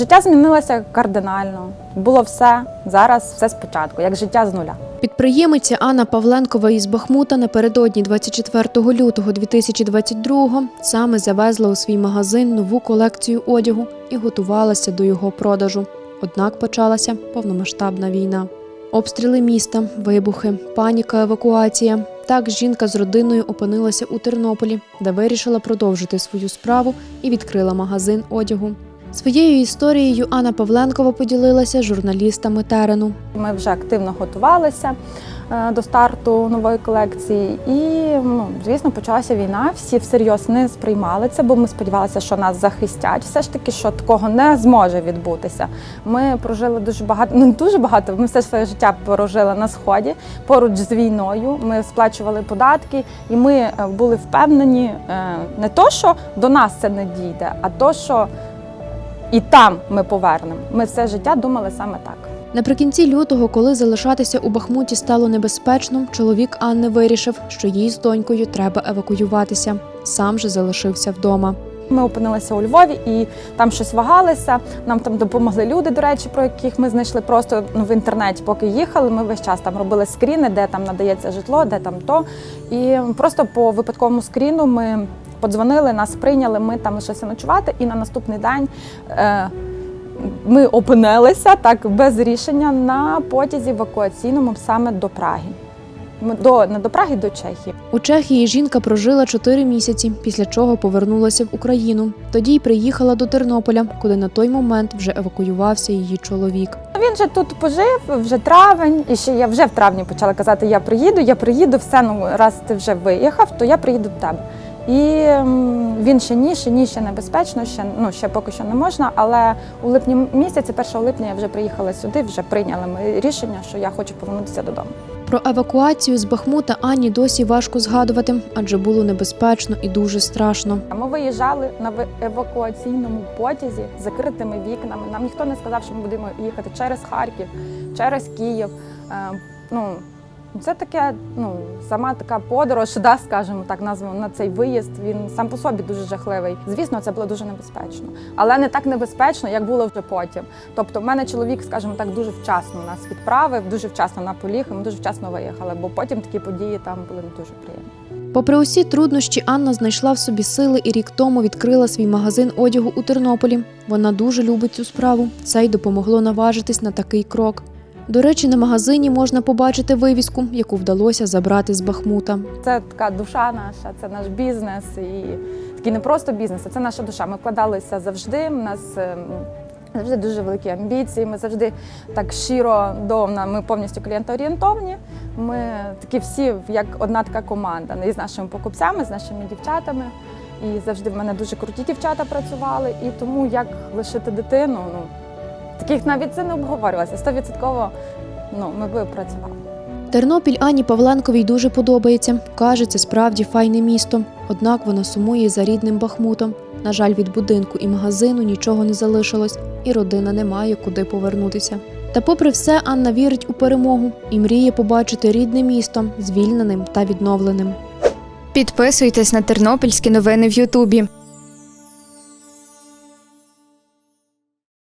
Життя змінилося кардинально. Було все зараз, все спочатку, як життя з нуля. Підприємиця Анна Павленкова із Бахмута напередодні 24 лютого 2022 саме завезла у свій магазин нову колекцію одягу і готувалася до його продажу. Однак почалася повномасштабна війна. Обстріли міста, вибухи, паніка, евакуація. Так жінка з родиною опинилася у Тернополі, де вирішила продовжити свою справу і відкрила магазин одягу. Своєю історією Анна Павленкова поділилася журналістами терену. Ми вже активно готувалися е, до старту нової колекції, і ну, звісно, почалася війна. Всі всерйоз не сприймали це, бо ми сподівалися, що нас захистять. Все ж таки, що такого не зможе відбутися. Ми прожили дуже багато, ну не дуже багато. Ми все своє життя прожили на сході поруч з війною. Ми сплачували податки, і ми е, були впевнені е, не то, що до нас це не дійде, а то, що і там ми повернемо. Ми все життя думали саме так. Наприкінці лютого, коли залишатися у Бахмуті стало небезпечно, чоловік Анни вирішив, що їй з донькою треба евакуюватися. Сам же залишився вдома. Ми опинилися у Львові і там щось вагалися. Нам там допомогли люди, до речі, про яких ми знайшли просто ну, в інтернеті, поки їхали. Ми весь час там робили скріни, де там надається житло, де там то. І просто по випадковому скріну ми подзвонили, нас прийняли. Ми там лишилися ночувати, і на наступний день. Е- ми опинилися так без рішення на потязі евакуаційному саме до Праги. До не до Праги, до Чехії. У Чехії жінка прожила 4 місяці, після чого повернулася в Україну. Тоді й приїхала до Тернополя, куди на той момент вже евакуювався її чоловік. Він же тут пожив, вже травень, і ще я вже в травні почала казати: я приїду, я приїду, все, ну раз ти вже виїхав, то я приїду до тебе. І він ще ні, ще ні, ще небезпечно, ще ну ще поки що не можна. Але у липні місяці, 1 липня, я вже приїхала сюди, вже прийняли ми рішення, що я хочу повернутися додому. Про евакуацію з Бахмута Анні досі важко згадувати, адже було небезпечно і дуже страшно. Ми виїжджали на евакуаційному потязі з закритими вікнами. Нам ніхто не сказав, що ми будемо їхати через Харків, через Київ. Е, Ну, це таке, ну, сама така подорож, да, скажімо так, назвемо на цей виїзд. Він сам по собі дуже жахливий. Звісно, це було дуже небезпечно, але не так небезпечно, як було вже потім. Тобто, в мене чоловік, скажімо так, дуже вчасно нас відправив, дуже вчасно наполіг, і ми дуже вчасно виїхали, бо потім такі події там були не дуже приємні. Попри усі труднощі, Анна знайшла в собі сили і рік тому відкрила свій магазин одягу у Тернополі. Вона дуже любить цю справу. Це й допомогло наважитись на такий крок. До речі, на магазині можна побачити вивіску, яку вдалося забрати з Бахмута. Це така душа наша, це наш бізнес і такий не просто бізнес, а це наша душа. Ми вкладалися завжди. У нас ем, завжди дуже великі амбіції. Ми завжди так щиро до ми повністю клієнтоорієнтовні. Ми такі всі як одна така команда. І з нашими покупцями, з нашими дівчатами. І завжди в мене дуже круті дівчата працювали. І тому як лишити дитину, ну таких навіть це не обговорювалося. Стовідсотково ну, ми би працювали. Тернопіль Ані Павленковій дуже подобається. Каже, це справді файне місто. Однак вона сумує за рідним Бахмутом. На жаль, від будинку і магазину нічого не залишилось, і родина не має куди повернутися. Та, попри все, Анна вірить у перемогу і мріє побачити рідне місто звільненим та відновленим. Підписуйтесь на тернопільські новини в Ютубі.